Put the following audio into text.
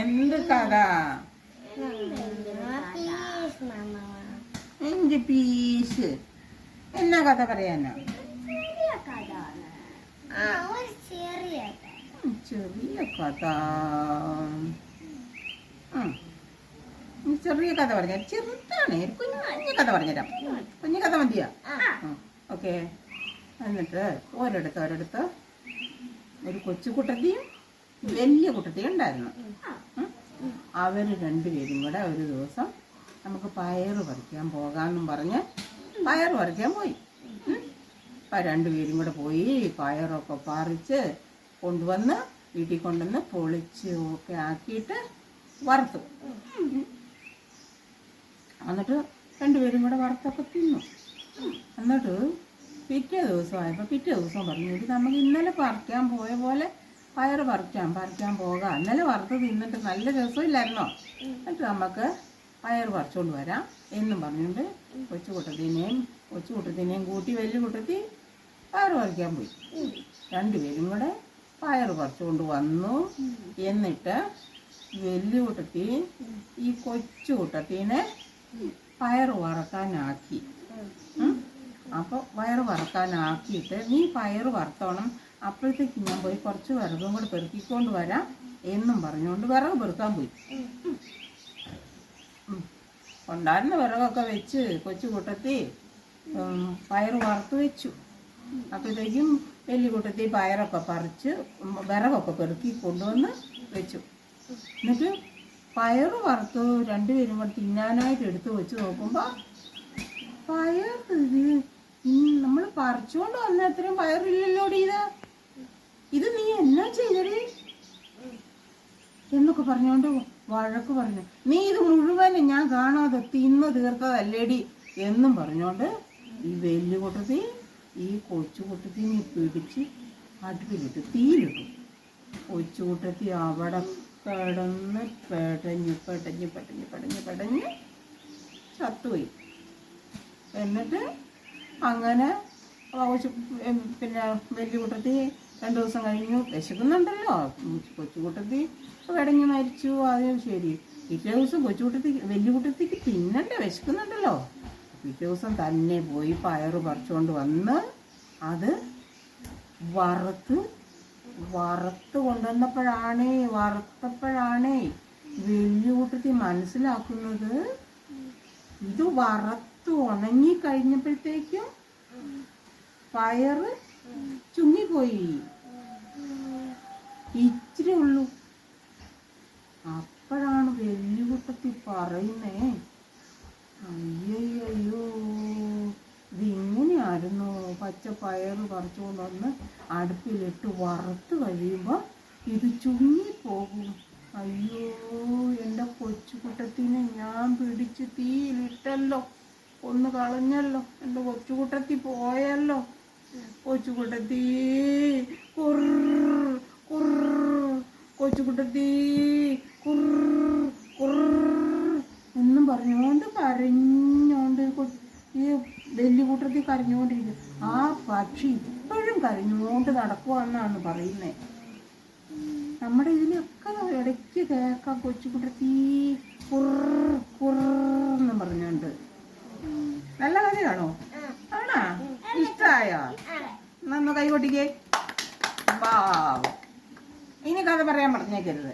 എന്ത് കഥ? എന്ത് പീസ്? എന്നാ കഥ പറയാനാ? ചെറിയ കഥ. ചെറിയ കഥ പറഞ്ഞ. ചെറുതാണ്. കുഞ്ഞു കഥ പറഞ്ഞുതരാം. കുഞ്ഞു കഥ മതിയാ? ഓക്കെ. എന്നിട്ട് ഓരോടുത്ത് ഓരോടുത്ത് ഒരു കൊച്ചു കുട്ടത്തിയും വലിയ കുട്ടത്തിയും ഉണ്ടായിരുന്നു. അവർ രണ്ടുപേരും കൂടെ ഒരു ദിവസം നമുക്ക് പയറ് പറിക്കാൻ പോകാമെന്നും പറഞ്ഞ് പയറ് പറിക്കാൻ പോയി. അപ്പം രണ്ടുപേരും കൂടെ പോയി പയറൊക്കെ പറിച്ച് കൊണ്ടുവന്ന് വീട്ടിൽ കൊണ്ടുവന്ന് പൊളിച്ച് ഒക്കെ ആക്കിയിട്ട് വറുത്തു. എന്നിട്ട് രണ്ടുപേരും കൂടെ വറുത്തൊക്കെ തിന്നു. എന്നിട്ട് പിറ്റേ ദിവസമായപ്പോൾ പിറ്റേ ദിവസം പറഞ്ഞു നമുക്ക് ഇന്നലെ പറിക്കാൻ പോയ പോലെ പയറ് പറിക്കാം പറിക്കാൻ പോകാം. ഇന്നലെ വറുത്ത് തിന്നിട്ട് നല്ല രസമില്ലായിരുന്നോ? എന്നിട്ട് നമുക്ക് പയറ് പറിച്ചുകൊണ്ട് വരാം. എന്നും പറഞ്ഞുകൊണ്ട് കൊച്ചു കുട്ടത്തിനെയും കൊച്ചു കുട്ടത്തിനെയും കൂട്ടി വലിയ കുട്ടത്തി പയറ് പറിക്കാൻ പോയി. രണ്ടുപേരും കൂടെ പയറ് പറിച്ചുകൊണ്ട് വന്നു. എന്നിട്ട് വലിയ കുട്ടത്തി ഈ കൊച്ചു കുട്ടത്തിനെ പയറ് വറക്കാനാക്കി. അപ്പോൾ വയറ് വറക്കാനാക്കിയിട്ട് നീ പയറ് വറുത്തോണം. അപ്പോഴത്തേക്ക് ഞാൻ പോയി കുറച്ച് വിറകും കൂടെ പെറുക്കിക്കൊണ്ട് വരാം എന്നും പറഞ്ഞുകൊണ്ട് വിറക് പെറുക്കാൻ പോയി. ഉണ്ടായിരുന്ന വിറകൊക്കെ വെച്ച് കൊച്ചു കൂട്ടത്തി പയർ വറുത്ത് വെച്ചു. അപ്പോഴത്തേക്കും വലിയ കൂട്ടത്തി പയറൊക്കെ പറിച്ച് വിറകൊക്കെ പെറുക്കി കൊണ്ടുവന്ന് വെച്ചു. എന്നിട്ട് പയറ് വറുത്ത് രണ്ടുപേരും കൂടെ തിന്നാനായിട്ട് എടുത്ത് വെച്ച് നോക്കുമ്പോൾ പയർ നമ്മൾ പറിച്ചുകൊണ്ട് വന്ന അത്രയും പയറില്ലല്ലോ ഇത്? ഇത് നീ എല്ലാം ചെയ്തടി. എന്നൊക്കെ പറഞ്ഞോണ്ട് വഴക്ക് പറഞ്ഞു. നീ ഇത് മുഴുവൻ ഞാൻ കാണാതെ തിന്ന് തീർത്തതല്ലേടി എന്നും പറഞ്ഞുകൊണ്ട് ഈ വെല്ലു കൊട്ടത്തി ഈ കൊച്ചു കുട്ടത്തിനെ പിടിച്ച് അടുപ്പിലിട്ട് തീയിലിട്ടു. കൊച്ചു കൂട്ടത്തി അവിടെ പെടന്ന് പെടഞ്ഞ് പെടഞ്ഞ് പെടഞ്ഞ് പെടഞ്ഞ് പെടഞ്ഞ് ചത്തുപോയി. എന്നിട്ട് അങ്ങനെ പിന്നെ വെല്ലുകുട്ടത്തി കുട്ടത്തി രണ്ടു ദിവസം കഴിഞ്ഞു. വിശക്കുന്നുണ്ടല്ലോ. കൊച്ചുകൂട്ടത്തി കിടങ്ങി മരിച്ചു. അതേ ശരി. പിറ്റേ ദിവസം കൊച്ചുകൂട്ടത്തി വലിയ കുട്ടത്തിക്ക് തിന്നണ്ടേ വിശക്കുന്നുണ്ടല്ലോ. പിറ്റേ ദിവസം തന്നെ പോയി പയറ് പറിച്ചുകൊണ്ട് വന്ന് അത് വറുത്ത് വറുത്ത് കൊണ്ടുവന്നപ്പോഴാണേ വറുത്തപ്പോഴാണേ വലിയ കൂട്ടത്തി മനസ്സിലാക്കുന്നത് ഇത് വറുത്ത് ഉണങ്ങി കഴിഞ്ഞപ്പോഴത്തേക്കും പയറ് ചുങ്ങിപ്പോയി. ഇച്ചിരി ഉള്ളൂ. അപ്പോഴാണ് വെല്ലുകുട്ടത്തി പറയുന്നേ അയ്യോ ഇതിങ്ങനെയായിരുന്നു പച്ച പയർ പറിച്ചുകൊണ്ട് വന്ന് അടുപ്പിലിട്ട് വറുത്ത് കഴിയുമ്പോൾ ഇത് ചുങ്ങിപ്പോകും. അയ്യോ എന്റെ കൊച്ചുകുട്ടത്തിനെ ഞാൻ പിടിച്ച് തീയിലിട്ടല്ലോ. ഒന്ന് കളഞ്ഞല്ലോ. എന്റെ കൊച്ചുകുട്ടത്തി പോയല്ലോ. കൊച്ചുകുട്ടത്തി കൊച്ചുകുട്ടത്തി എന്നും പറഞ്ഞുകൊണ്ട് കരഞ്ഞോണ്ട് ഈ വെല്ലുകൂട്ടത്തിൽ കൂട്ടത്തിൽ കരഞ്ഞുകൊണ്ടിരിക്കും ആ പക്ഷി ഇപ്പോഴും കരഞ്ഞുകൊണ്ട് നടക്കുവാന്നാണ് പറയുന്നത് നമ്മുടെ ഇതിനൊക്കെ ഇടയ്ക്ക് കേൾക്കാം കൊച്ചുകുട്ടത്തി കുറ കുറന്ന് പറഞ്ഞുകൊണ്ട് നല്ല കഥയാണോ ആണാ ഇഷ്ടായോ നമ്മ കൈ കൊട്ടിക്കേ ഇനി കഥ പറയാൻ പറഞ്ഞേക്കരുത്.